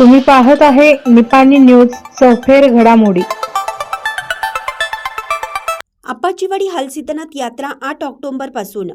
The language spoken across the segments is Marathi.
तुम्ही पाहत आहे निपाणी न्यूज चौफेर घडामोडी. आपाचीवाडी हालसिद्धनाथ यात्रा आठ ऑक्टोबरपासून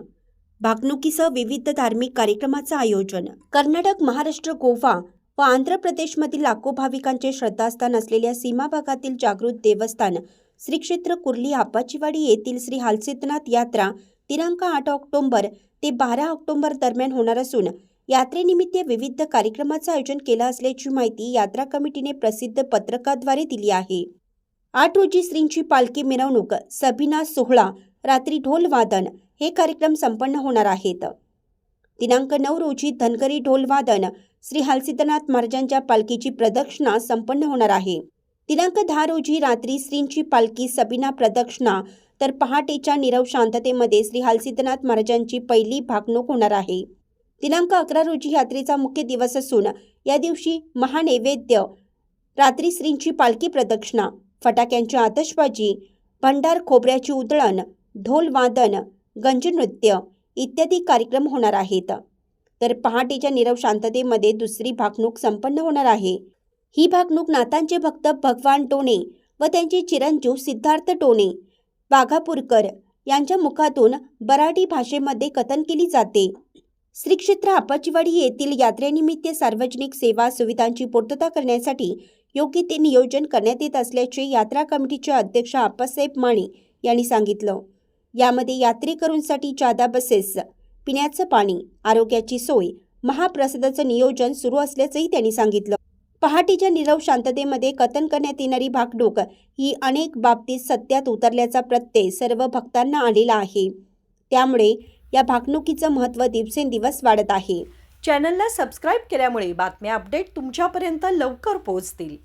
भागणुकीसह विविध धार्मिक कार्यक्रमाचं आयोजन. कर्नाटक महाराष्ट्र गोवा व आंध्र प्रदेशमधील लाखो भाविकांचे श्रद्धास्थान असलेल्या सीमा भागातील जागृत देवस्थान श्री क्षेत्र कुर्ली आपाचीवाडी येथील श्री हालसिद्धनाथ यात्रा दिनांक आठ ऑक्टोबर ते बारा ऑक्टोबर दरम्यान होणार असून यात्रेनिमित्त विविध कार्यक्रमाचं आयोजन केलं असल्याची माहिती यात्रा कमिटीने प्रसिद्ध पत्रकाद्वारे दिली आहे. आठ रोजी श्रींची पालखी मिरवणूक सबिना सोहळा रात्री ढोल वादन हे कार्यक्रम संपन्न होणार आहेत. दिनांक नऊ रोजी धनगरी ढोल वादन श्री हलसिद्धनाथ महाराजांच्या पालखीची प्रदक्षिणा संपन्न होणार आहे. दिनांक दहा रोजी रात्री श्रींची पालखी सबिना प्रदक्षिणा तर पहाटेच्या नीरव शांततेमध्ये श्री हलसिद्धनाथ महाराजांची पहिली भागणूक होणार आहे. दिनांक अकरा रोजी यात्रेचा मुख्य दिवस असून या दिवशी महानैवेद्य रात्री श्रींची पालखी प्रदक्षिणा फटाक्यांची आतषबाजी भंडार खोबऱ्याची उधळण ढोल वादन गंजनृत्य इत्यादी कार्यक्रम होणार आहेत. तर पहाटेच्या निरव शांततेमध्ये दुसरी भागणूक संपन्न होणार आहे. ही भागणूक नाथांचे भक्त भगवान टोणे व त्यांचे चिरंजीव सिद्धार्थ टोणे वाघापूरकर यांच्या मुखातून मराठी भाषेमध्ये कथन केली जाते. श्री क्षेत्र आपाचीवाडी येथील यात्रेनिमित्त सार्वजनिक सेवा सुविधांची पूर्तता करण्यासाठी योग्य ते नियोजन करण्यात येत असल्याचे यात्रा कमिटीचे अध्यक्ष आप्पासाहेब माळी यांनी सांगितलं. यामध्ये यात्रेकरूंसाठी जादा बसेस पिण्याचं पाणी आरोग्याची सोय महाप्रसादाचं नियोजन सुरू असल्याचंही त्यांनी सांगितलं. पहाटेच्या निरव शांततेमध्ये कथन करण्यात येणारी भागणूक ही अनेक बाबतीत सत्यात उतरल्याचा प्रत्यय सर्व भक्तांना आलेला आहे. त्यामुळे या भागणुकीचं महत्त्व दिवसेंदिवस वाढत आहे. चॅनलला सबस्क्राईब केल्यामुळे बातम्या अपडेट तुमच्यापर्यंत लवकर पोहोचतील.